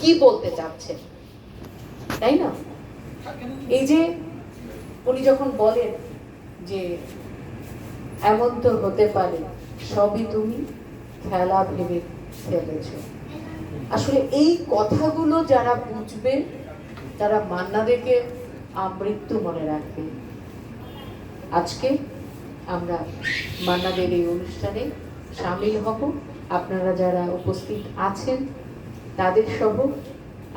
কি বলতে চাচ্ছেন? তাই না? এই যে উনি যখন বলেন যে এমন তো হতে পারে, সবই তুমি খেলা ভেবে ফেলেছ। আসলে এই কথাগুলো যারা বুঝবে, তারা মান্নাদেরকে আমৃত্যু মনে রাখবে। আজকে আমরা মান্নাদের এই অনুষ্ঠানে সামিল হব। আপনারা যারা উপস্থিত আছেন তাদের সহ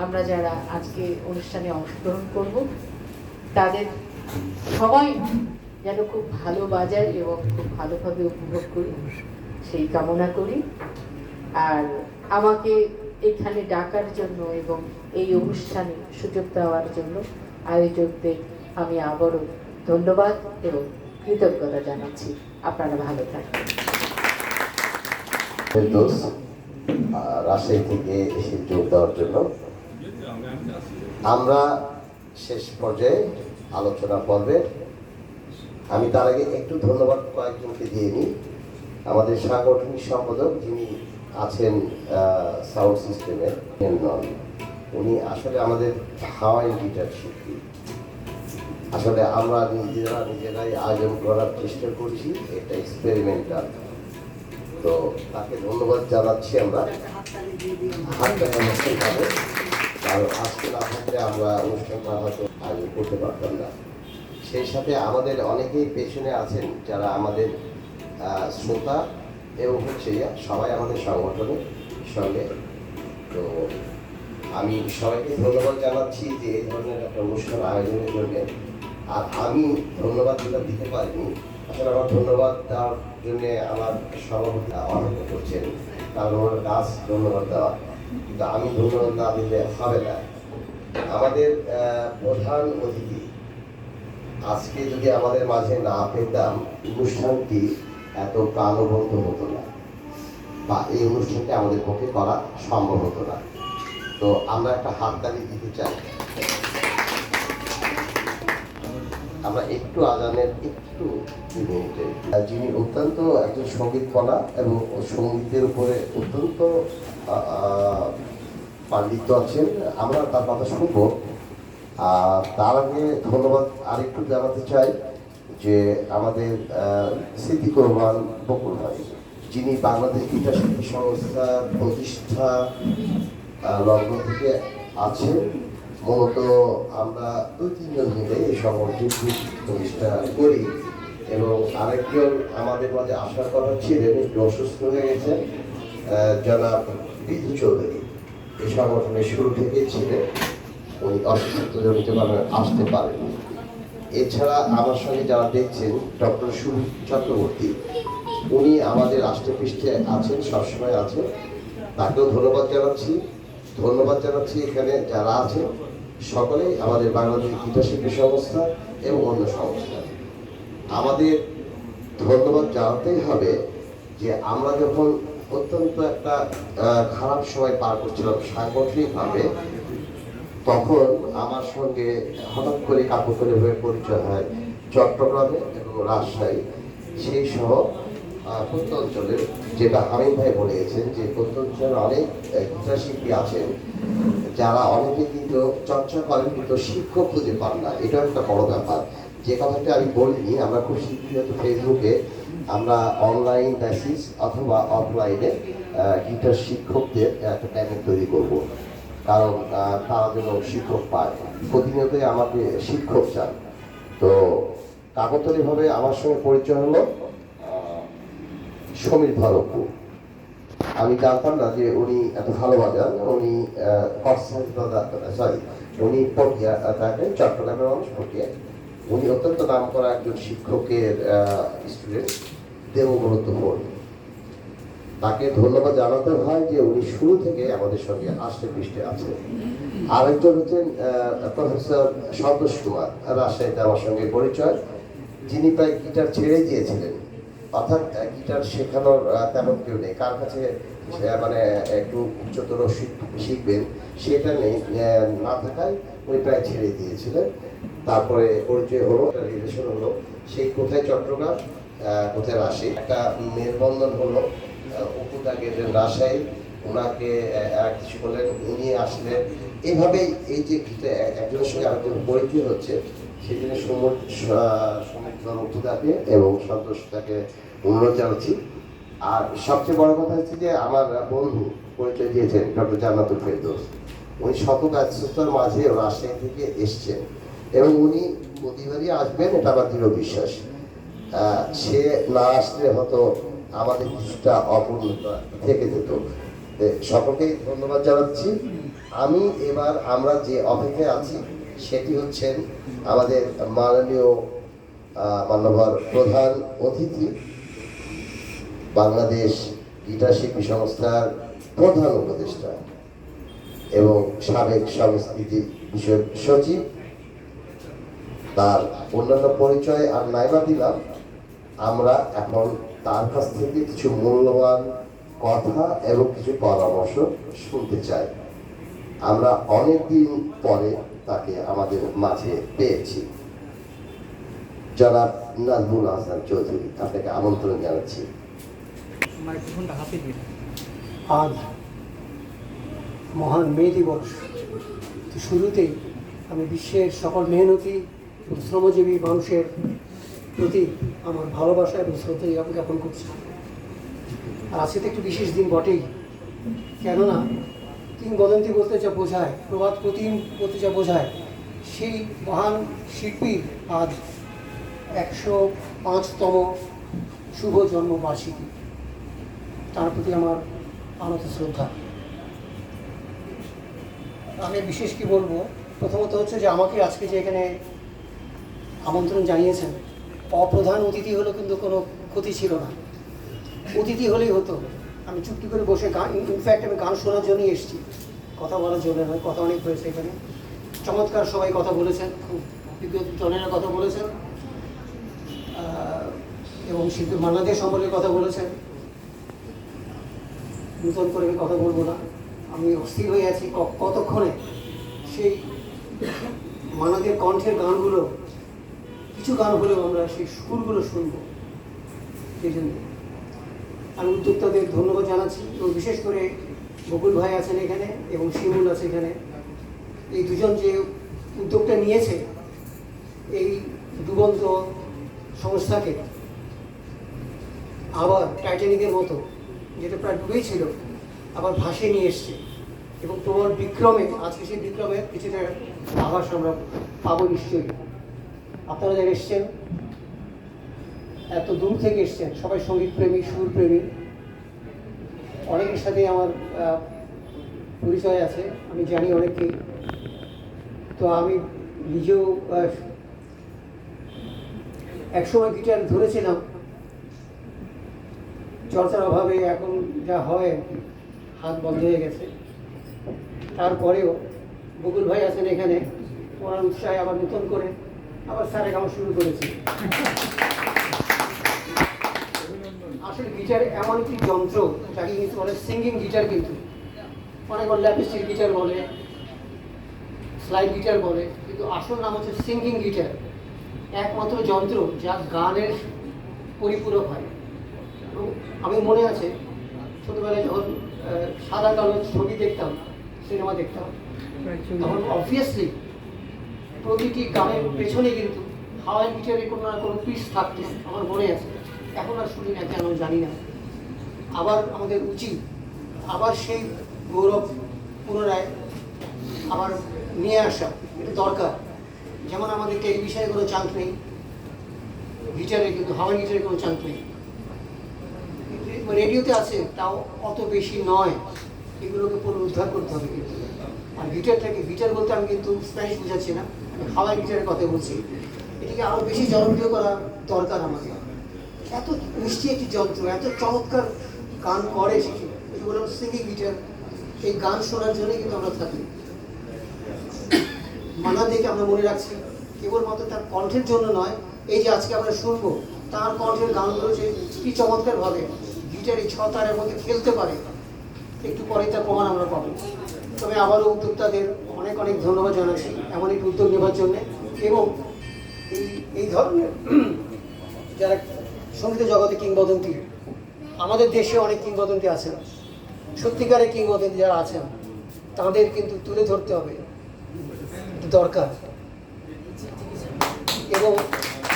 আমরা যারা আজকে অনুষ্ঠানে অংশগ্রহণ করব, তাদের সবাই যেন খুব ভালো বাজায় এবং খুব ভালোভাবে উপভোগ করি, সেই কামনা করি। আর আমাকে এখানে ডাকার জন্য এবং এই অনুষ্ঠানে সুযোগ দেওয়ার জন্য আয়োজকদের আমি আবারও ধন্যবাদ এবং কৃতজ্ঞতা জানাচ্ছি। আপনারা ভালো থাকবেন। রাজশাহী থেকে এসে যোগ দেওয়ার জন্য। আমরা শেষ পর্যায়ে আলোচনা পর্বে, আমি তার আগে একটু ধন্যবাদ কয়েকজনকে দিয়ে নিই। আমাদের সাংগঠনিক সম্পাদক যিনি আছেন সাউন্ড সিস্টেমে নন উনি আসলে আমাদের হাওয়াই গিটার শিল্পী। আসলে আমরা নিজেরা নিজেরাই আয়োজন করার চেষ্টা করছি, এটা এক্সপেরিমেন্টাল তো তাকে ধন্যবাদ জানাচ্ছি আমরা। হাততালি কারণ আজকে না থাকলে আমরা অনুষ্ঠানটা হয়তো আয়োজন করতে পারতাম না। সেই সাথে আমাদের অনেকেই পেছনে আছেন যারা আমাদের শ্রোতা এবং হচ্ছে সবাই আমাদের সংগঠনের সঙ্গে। তো আমি সবাইকে ধন্যবাদ জানাচ্ছি যে এই ধরনের একটা অনুষ্ঠান আয়োজনের জন্য। আর আমি ধন্যবাদ যেটা দিতে পারিনি আসলে আমার ধন্যবাদ। দেওয়ার জন্য আমার সভাপতি অনন্য করছেন। কারণ কাজ ধন্যবাদ দেওয়া। কিন্তু আমি ধন্যবাদ না দিলে হবে না। আমাদের প্রধান অতিথি, আজকে যদি আমাদের মাঝে না পেতাম, অনুষ্ঠানটি এত প্রাণবন্ত হতো না। বা এই অনুষ্ঠানটি আমাদের পক্ষে করা সম্ভব হতো না। তো আমরা একটা হাততালি দিতে চাই। আমরা একটু আজানের একটু যিনি অত্যন্ত একজন সংগীত কলা এবং সঙ্গীতের উপরে অত্যন্ত পাণ্ডিত্য আছেন, আমরা তার কথা শুনব। আর তার আগে ধন্যবাদ আরেকটু জানাতে চাই যে আমাদের সিদ্দিক রহমান বকুল ভাই, যিনি বাংলাদেশ গীতা শিল্পী সংস্থা প্রতিষ্ঠা লগ্ন থেকে আছেন। মূলত আমরা দুই, তিনজন মিলে এই সংগঠনটি প্রতিষ্ঠা করি এবং আরেকজন আমাদের মাঝে আসার কথা ছিলেন একটু অসুস্থ হয়ে গেছেন জনাব বিধু চৌধুরী। এই সংগঠনের শুরু থেকে ছিলেন উনি অসুস্থজনিত ভাবে আসতে পারেন এছাড়া আমার সঙ্গে যারা দেখছেন, ডক্টর সুনীল চক্রবর্তী, উনি আমাদের রাষ্ট্রপৃষ্ঠে আছেন, সবসময় আছেন। তাকেও ধন্যবাদ জানাচ্ছি। ধন্যবাদ জানাচ্ছি এখানে যারা আছেন। সকলেই আমাদের বাংলাদেশের গীতা শিল্পী সংস্থা এবং অন্য সংস্থা আমাদের ধন্যবাদ জানাতেই হবে যে আমরা যখন অত্যন্ত একটা খারাপ সময় পার করছিলাম সাংগঠনিকভাবে, তখন আমার সঙ্গে হঠাৎ করে কাকুতলি হয়ে পরিচয় হয় চট্টগ্রামে এবং রাজশাহী। সেই সহ প্রত্যঞ্চলের যেটা হামিম ভাই বলেছেন যে প্রত্যঞ্চলে অনেক শিল্পী আছেন যারা অনেকে কিন্তু চর্চা করেন কিন্তু শিক্ষক খুঁজে পান না। এটাও একটা বড় ব্যাপার। যে কথাটা আমি বলিনি, আমরা খুব হয়তো ফেসবুকে আমরা অনলাইন বেসিস অথবা অফলাইনে গিটার শিক্ষকদের একটা প্যানেল তৈরি করব। কারণ তারা যেন শিক্ষক পায়। প্রতিনিয়তই আমাকে শিক্ষক চান। তো কাকতলীভাবে আমার সঙ্গে পরিচয় হলো সমীর ধরপু আমি জানতাম না যে উনি এত ভালো বাজান উনি সরি উনি পটিয়া থাকেন চট্টগ্রামের মানুষ, পটিয়া। উনি অত্যন্ত নাম করা একজন শিক্ষকের স্টুডেন্ট দেবব্রত বোন তাকে ধন্যবাদ জানাতে হয় যে উনি শুরু থেকে আমাদের সঙ্গে আসতে পৃষ্ঠে আছেন। আরেকজন হচ্ছেন প্রফেসর সন্তোষ কুমার রাজশাহীতে আমার সঙ্গে পরিচয়। যিনি প্রায় গিটার ছেড়ে দিয়েছিলেন অর্থাৎ গিটার শেখানোর তেমন কেউ নেই। কার কাছে মানে একটু উচ্চতর শিখ- শিখবেন, সেটা নেই। না থাকায় উনি প্রায় ছেড়ে দিয়েছিলেন। তারপরে পরিচয় হলো রিলেশন হলো। সেই কোথায়? চট্টগ্রাম কোথায়? রাশি একটা মেলবন্ধন হলো উপদা গেটের রাজশাহী, ওনাকে কিছু করলেন, উনি আসলেন। এইভাবেই এই যে একজনের সঙ্গে আরেকজন পরিচয় হচ্ছে জন্য সমুদ্র মুক্তদাকে এবং সন্তোষতাকে অনুরোধ জানাচ্ছি। আর সবচেয়ে বড় কথা হচ্ছে যে আমার বন্ধু পরিচয় দিয়েছেন, ডক্টর জান্নাতুল ফেরদৌস। উনি শত ব্যস্ততার মাঝে রাজশাহী থেকে এসছেন এবং উনি প্রতিবারই আসবেন, এটা আমার দৃঢ় বিশ্বাস। সে না আসলে হয়তো আমাদের কিছুটা অপূর্ণতা থেকে যেত। সকলকে ধন্যবাদ জানাচ্ছি। আমি এবার আমরা যে অপেক্ষায় আছি সেটি হচ্ছেন আমাদের মাননীয় আহ, মান্যবর প্রধান অতিথি বাংলাদেশ গীতা শিল্পী সংস্থার প্রধান উপদেষ্টা এবং সাবেক সংস্কৃতি বিষয়ক সচিব। তার অন্যান্য পরিচয় আর নাইবা দিলাম। আমরা এখন তার কাছ থেকে কিছু মূল্যবান কথা এবং কিছু পরামর্শ শুনতে চাই। আমরা অনেকদিন পরে তাকে আমাদের মাঝে পেয়েছি। জনাব নাজমুল হাসান চৌধুরী আপনাকে আমন্ত্রণ জানাচ্ছি। আজ মহান মে দিবস। তো শুরুতেই আমি বিশ্বের সকল মেহনতি এবং শ্রমজীবী মানুষের প্রতি আমার ভালোবাসা এবং শ্রদ্ধা জ্ঞাপন করছি। আর আজকে তো একটু বিশেষ দিন বটেই। কেননা কিংবদন্তি বলতে যা বোঝায় প্রবাদ প্রতিম বলতে যা বোঝায়, সেই মহান শিল্পীর আজ একশো পাঁচতম শুভ জন্মবার্ষিকী। তার প্রতি আমার আনত শ্রদ্ধা। আমি বিশেষ কি বলব, প্রথমত হচ্ছে যে আমাকে আজকে যে এখানে আমন্ত্রণ জানিয়েছেন, অপ্রধান অতিথি হলো কিন্তু কোনো ক্ষতি ছিল না। অতিথি হলেই হতো। আমি চুপটি করে বসে গান ইনফ্যাক্ট আমি গান শোনার জন্যই এসেছি। কথা বলার জন্য নয়, কথা অনেক হয়েছে এখানে। চমৎকার সবাই কথা বলেছেন, খুব জনেরা কথা বলেছেন। এবং শিল্পী মান্নাদের সম্পর্কে কথা বলেছেন। নূতন করে আমি কথা বলব না। আমি অস্থির হয়ে আছি। কতক্ষণে সেই মানাদের কণ্ঠের গানগুলো, কিছু গান হলেও আমরা সেই সুরগুলো শুনব। সেই জন্য। আমি উদ্যোক্তাদের ধন্যবাদ জানাচ্ছি এবং বিশেষ করে বকুল ভাই আছেন এখানে এবং শিমুল আছে এখানে। এই দুজন যে উদ্যোগটা নিয়েছে, এই ডুবন্ত সংস্থাকে আবার টাইটানিকের মতো, যেটা প্রায় ডুবেই ছিল, আবার ভাসিয়ে নিয়ে এসছে এবং প্রবল বিক্রমে, আজকে সেই বিক্রমের কিছুটা আভাস আমরা পাবো নিশ্চয়ই। আপনারা যারা এসছেন এত দূর থেকে এসছেন, সবাই সংগীত প্রেমী, সুর প্রেমী। অনেকের সাথে আমার পরিচয় আছে, আমি জানি অনেককেই। তো আমি নিজেও একসময় গিটার ধরেছিলাম। চর্চার অভাবে এখন যা হয় হাত বন্ধ হয়ে গেছে। তারপরেও বকুল ভাই আছেন এখানে, ওনার উৎসাহে আবার নতুন করে আবার স্যারে গাওয়া শুরু করেছি। আসলে গিটার এমন একটি যন্ত্র, যাকে কিন্তু বলে সিঙ্গিং গিটার কিন্তু। অনেক ল্যাপিস্টিক গিটার বলে স্লাইড গিটার বলে, কিন্তু আসল নাম হচ্ছে সিঙ্গিং গিটার একমাত্র যন্ত্র যা গানের পরিপূরক হয়। এবং আমি মনে আছে, ছোটবেলায় যখন সাদা কালো ছবি দেখতাম, সিনেমা দেখতাম, তখন অবভিয়াসলি প্রতিটি গানের পেছনে কিন্তু হাওয়াই গিটারে কোনো না কোনো পিস থাকতো আমার মনে আছে। এখন আর শুনি না, কেন জানি না। আবার আমাদের উচিত, আবার সেই গৌরব পুনরায় আবার নিয়ে আসা, এটা দরকার। যেমন আমাদের টেলিভিশনে কোনো চান্স নেই, গিটারে কিন্তু, হাওয়াই গিটারে কোনো চান্স নেই। রেডিওতে আছে, তাও অত বেশি নয়। এগুলোকে পুনরুদ্ধার করতে হবে কিন্তু। আর গিটারটাকে, গিটার বলতে আমি কিন্তু স্প্যানিশ বুঝাচ্ছি না, আমি হাওয়াই গিটারের কথা বলছি। এটিকে আরও বেশি জনপ্রিয় করা দরকার আমাদের। এত মিষ্টি একটি যন্ত্র, এত চমৎকার গান করে সেটি যেগুলো সিঙ্গিং গিটার এই গান শোনার জন্যই কিন্তু আমরা থাকি। মানা দেখে আমরা মনে রাখছি, কেবলমাত্র তার কণ্ঠের জন্য নয়, এই যে আজকে আমরা শুনব, তার কণ্ঠের গানগুলো যে কি চমৎকার চমৎকারভাবে গিটার এই ছতারের মধ্যে খেলতে পারে, একটু পরে তার প্রমাণ আমরা পাবো। তবে আবারও উদ্যোক্তাদের অনেক অনেক ধন্যবাদ জানাচ্ছি, এমন একটি উদ্যোগ নেবার জন্য। এবং এই এই ধরনের, যারা সংগীত জগতে কিংবদন্তি। আমাদের দেশে অনেক কিংবদন্তি আছেন। সত্যিকারের কিংবদন্তি যারা আছেন, তাদের কিন্তু তুলে ধরতে হবে। দরকার। এবং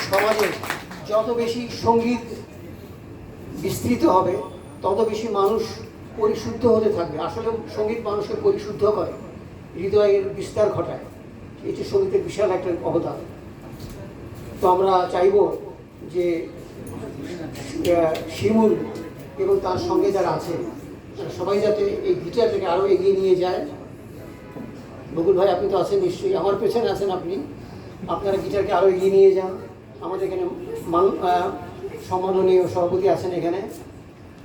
সমাজে যত বেশি সংগীত বিস্তৃত হবে, তত বেশি মানুষ পরিশুদ্ধ হতে থাকবে। আসলে সংগীত মানুষকে পরিশুদ্ধ করে হৃদয়ের বিস্তার ঘটায়। এটি সঙ্গীতের বিশাল একটা অবদান। তো আমরা চাইব যে শিমুল এবং তার সঙ্গে যারা আছে সবাই যাতে এই গিটারটাকে আরও এগিয়ে নিয়ে যায়। বকুল ভাই, আপনি তো আছেন নিশ্চয়ই। আমার পেছনে আছেন আপনি। আপনারা গিটারকে আরও এগিয়ে নিয়ে যান। আমাদের এখানে মান সম্মাননীয় সভাপতি আছেন এখানে।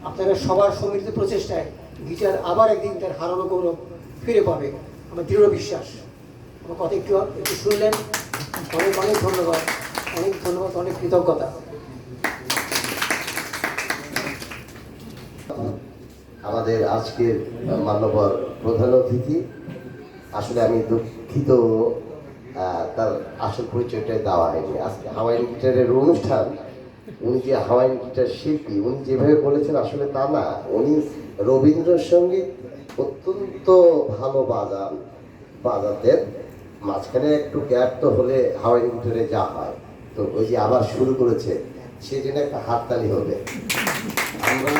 আপনারা সবার সম্মিলিত প্রচেষ্টায় গিটার আবার একদিন তার হারানো গৌরব ফিরে পাবে। আমার দৃঢ় বিশ্বাস। আমার কথা একটু একটু শুনলেন। অনেক অনেক ধন্যবাদ। অনেক ধন্যবাদ, অনেক কৃতজ্ঞতা। আমাদের আজকের মান্যবর প্রধান অতিথি। আসলে আমি দুঃখিত তার আসল পরিচয়টা দেওয়া হয়নি। আজকে হাওয়াইন গিটারের অনুষ্ঠান, উনি যে হাওয়াইন গিটার শিল্পী, উনি যেভাবে বলেছেন আসলে তা না, উনি রবীন্দ্রসঙ্গীত অত্যন্ত ভালো বাজান, বাজাতেন। মাঝখানে একটু গ্যাপ তো হলে হাওয়াইন গিটারে যা হয়। তো ওই যে আবার শুরু করেছে জন্য একটা হাততালি হবে। আমরা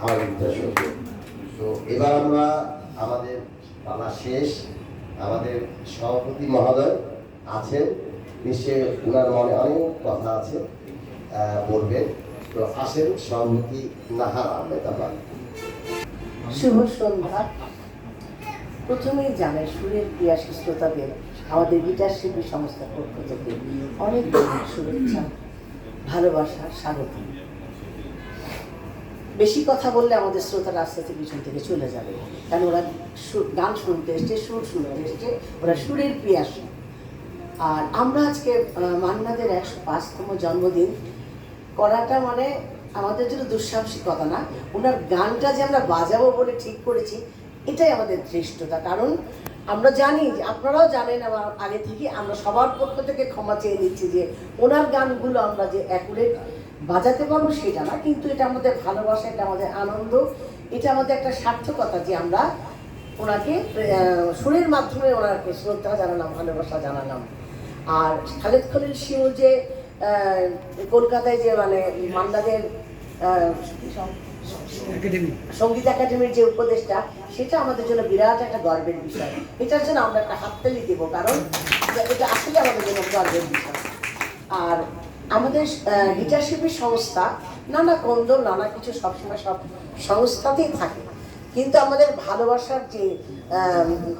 হাওয়াইন গিটার শুনব তো এবার আমরা আমাদের পালা শেষ। আমাদের সভাপতি মহোদয় আছেন। নিশ্চয়ই ওনার মনে অনেক কথা আছে বলবেন। তো আসেন সভাপতি নাহার আহমেদ আমার শুভ সন্ধ্যা। প্রথমেই জানাই, সুরের প্রিয়াসী শ্রোতাদের, আমাদের গিটার শিল্পী সংস্থার পক্ষ থেকে অনেক শুভেচ্ছা, ভালোবাসা, স্বাগত। বেশি কথা বললে আমাদের শ্রোতারা আস্তে আস্তে পিছন থেকে চলে যাবে। কারণ ওরা গান শুনতে এসছে, সুর শুনতে এসছে, ওরা সুরের প্রিয়াসী আর আমরা আজকে মান্নাদের একশো পাঁচতম জন্মদিন করাটা মানে আমাদের জন্য দুঃসাহসিকতা না। ওনার গানটা যে আমরা বাজাবো বলে ঠিক করেছি, এটাই আমাদের ধৃষ্টতা। কারণ আমরা জানি যে, আপনারাও জানেন আমার আগে থেকে, আমরা সবার পক্ষ থেকে ক্ষমা চেয়ে নিচ্ছি যে, ওনার গানগুলো আমরা যে অ্যাকুরেট বাজাতে পারব সেটা না কিন্তু এটা আমাদের ভালোবাসা এটা আমাদের আনন্দ এটা আমাদের একটা সার্থকতা যে আমরা ওনাকে সুরের মাধ্যমে ওনাকে শ্রদ্ধা জানালাম ভালোবাসা জানালাম। আর খালেদ খলিল শিমুল যে কলকাতায় যে মানে মান্দাদের সংগীত একাডেমির যে উপদেশটা সেটা আমাদের জন্য বিরাট একটা গর্বের বিষয়। এটার জন্য আমরা একটা হাততালি দেবো কারণ এটা আসলে আমাদের জন্য গর্বের বিষয়। আর আমাদের লিডারশিপের সংস্থা নানা কন্দল নানা কিছু সবসময় সব সংস্থাতেই থাকে। কিন্তু আমাদের ভালোবাসার যে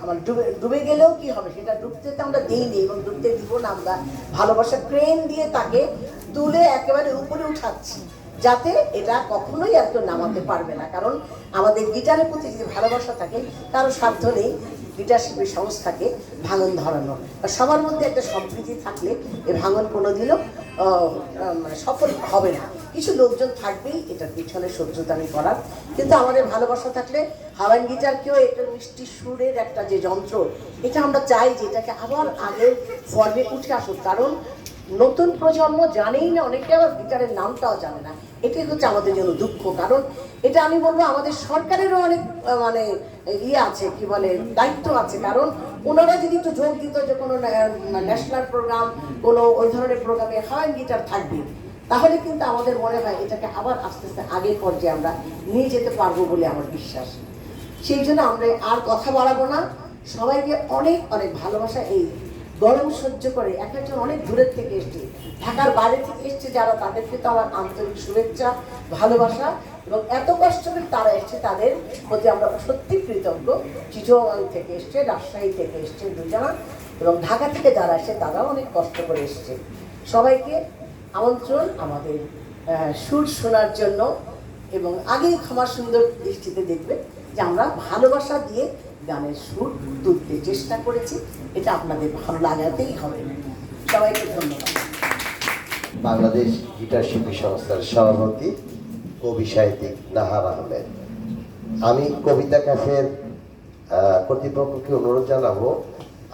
আমার ডুবে ডুবে গেলেও কি হবে? সেটা ডুবতে তো আমরা দিইনি এবং ডুবতে দিব না আমরা। ভালোবাসার ক্রেন দিয়ে তাকে তুলে একেবারে উপরে উঠাচ্ছি। যাতে এটা কখনোই আর কেউ নামাতে পারবে না। কারণ আমাদের গিটারের প্রতি যদি ভালোবাসা থাকে, কারও সাধ্য নেই, গিটার শিল্পী সংস্থাকে ভাঙন ধরানো সবার মধ্যে একটা সম্প্রীতি থাকলে এ ভাঙন কোনোদিনও মানে সফল হবে না। কিছু লোকজন থাকবেই এটার পিছনে সহ্যতানি করার। কিন্তু আমাদের ভালোবাসা থাকলে হাওয়াইন গিটারকেও একটা মিষ্টি সুরের একটা যে যন্ত্র, এটা আমরা চাই যে এটাকে আবার আগের ফর্মে উঠে আসুক। কারণ নতুন প্রজন্ম জানেই না, অনেকে আবার গিটারের নামটাও জানে না। এটাই হচ্ছে আমাদের জন্য দুঃখ। কারণ এটা আমি বলব, আমাদের সরকারেরও অনেক মানে ইয়ে আছে, কি বলে, দায়িত্ব আছে। কারণ ওনারা যদি একটু যোগ দিত যে কোনো ন্যাশনাল প্রোগ্রাম কোনো ওই ধরনের প্রোগ্রামে হয় গিটার থাকবে। তাহলে কিন্তু আমাদের মনে হয় এটাকে আবার আস্তে আস্তে আগের পর্যায়ে আমরা নিয়ে যেতে পারব বলে আমার বিশ্বাস। সেই জন্য আমরা আর কথা বাড়াবো না। সবাইকে অনেক অনেক ভালোবাসা এই গরম সহ্য করে। এক একজন অনেক দূরের থেকে এসছে। ঢাকার বাইরে থেকে এসছে যারা তাদেরকে তো আমার আন্তরিক শুভেচ্ছা, ভালোবাসা এবং এত কষ্ট করে তারা এসছে তাদের প্রতি আমরা সত্যি কৃতজ্ঞ। চিঠোয়াং থেকে এসছে, রাজশাহী থেকে এসছে দুজনা এবং ঢাকা থেকে যারা এসছে তারাও অনেক কষ্ট করে এসছে। সবাইকে আমন্ত্রণ আমাদের সুর শোনার জন্য এবং আগেই ক্ষমা সুন্দর দৃষ্টিতে দেখবে যে আমরা ভালোবাসা দিয়ে গানের সুর তুলতে চেষ্টা করেছি। এটা আপনাদের ভালো লাগাতেই হবে। সবাইকে ধন্যবাদ। বাংলাদেশ গিটার শিল্পী সংস্থার সভাপতি, কবি সাহিত্যিক নাহার আহমেদ। আমি কবিতা ক্যাফের কর্তৃপক্ষকে অনুরোধ জানাব,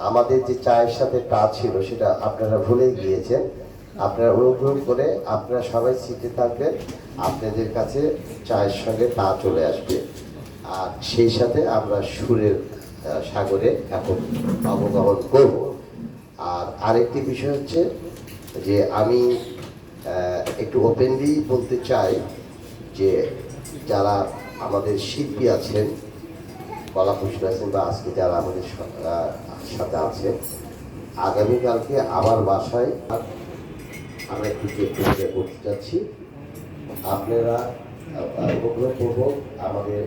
আমাদের যে চায়ের সাথে টা ছিল সেটা আপনারা ভুলে গিয়েছেন। আপনারা অনুগ্রহ করে আপনারা সবাই সিটে থাকবেন, আপনাদের কাছে চায়ের সঙ্গে টা চলে আসবে। আর সেই সাথে আমরা সুরের সাগরে এখন অবগমন করব। আর আরেকটি বিষয় হচ্ছে যে আমি একটু ওপেনলি বলতে চাই যে যারা আমাদের শিল্পী আছেন কলা কুশল আছেন বা আজকে যারা আমাদের সাথে আছেন আগামীকালকে আমার বাসায় আমরা একটু করতে যাচ্ছি আপনারা অনুগ্রহপূর্বক আমাদের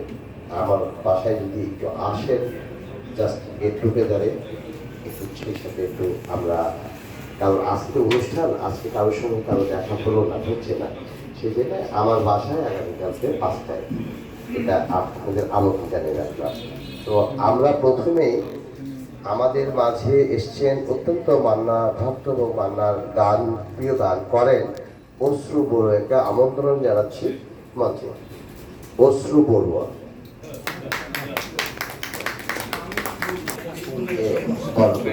আমার বাসায় যদি একটু আসেন জাস্ট গেট টুগেদারে একটু সেই সাথে একটু আমরা কারণ আজকে অনুষ্ঠান, আজকে কারোর সঙ্গে কারও দেখা হলো না, হচ্ছে না, সেই জায়গায় আমার বাসায় আগামীকালকে পাঁচটায়। এটা আপনাদের আমন্ত্রণ জানিয়ে রাখলাম তো আমরা প্রথমেই আমাদের মাঝে এসছেন অত্যন্ত মান্না, ভক্ত এবং মান্নার গান প্রিয় গান করেন অশ্রু বড়ুয়াকে আমন্ত্রণ জানাচ্ছি মঞ্চে অশ্রু বড়ুয়া। এ, গল্প।